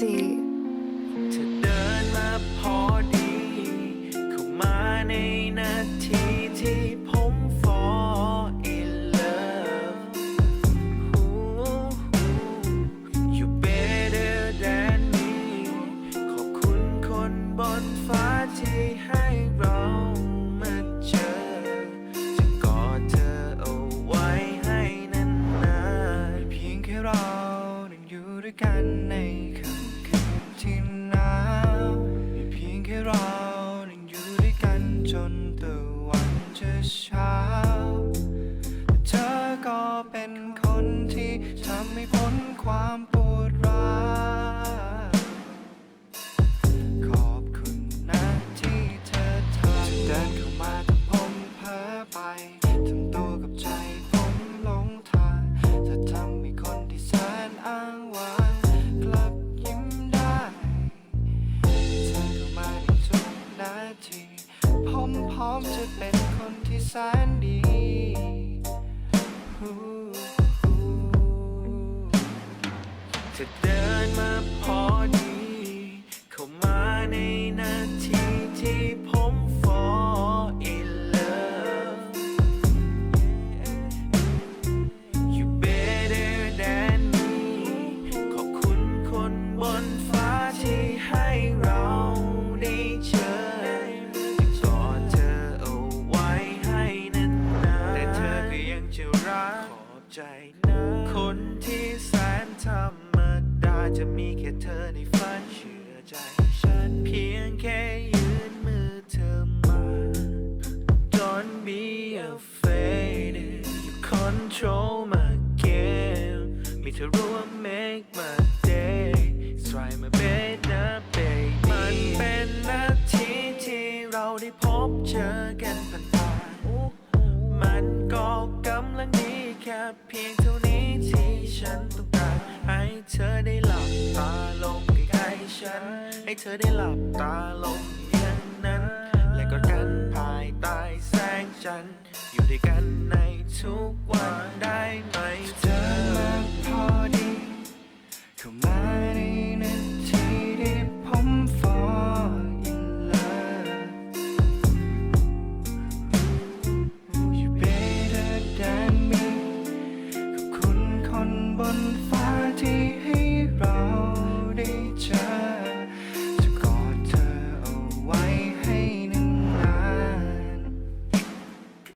สี่เธอเดินมาพอดี เข้ามาในนาทีที่ผม fall in love Ooh, you better than me ขอบคุณคนบนฟ้าที่ให้เรา ทำให้พ้นความปวดร้าวขอบคุณนะที่เธอทำเดินเข้ามาแต่ผมเพ้อไปทำตัวกับใจผมหลงทางเธอทำให้คนที่แสนอ้างว้างกลับยิ้มได้เธอเข้ามาในทุกนาทีผมพร้อมจะเป็นคนที่แสนดีฮู้ ธอเดินมาพอดี เข้ามาในนาทีที่ผม fall in love You better than me ขอบคุณคนบนฟ้าที่ให้เราได้เจอจะกอดเธอเอาไว้ให้นานๆแต่เธอก็ยังจะรักขอบใจนะ จะมีแค่เธอในฝันเชื่อใจฉันเพียงแค่ยืนมือเธอมา Don't be afraid You control my game มีเธอรู้ว่า make my day Try my best นะ baby มันเป็นนาทีที่เราได้พบเจอกันผ่านๆมันก็กำลังดีแค่เพียงเท่านี้ที่ฉันต้องการให้เธอได้ัน ให้เธอได้หลับตาลงอย่างนั้น และกอดกันภายใต้แสงจันทร์อยู่ด้วยกันในทุกวันได้ไหมเธอมาพอดีเข้ามาในนาทีที่ผมฟอ in love You better than me ขอบคุณคนบนฟ้า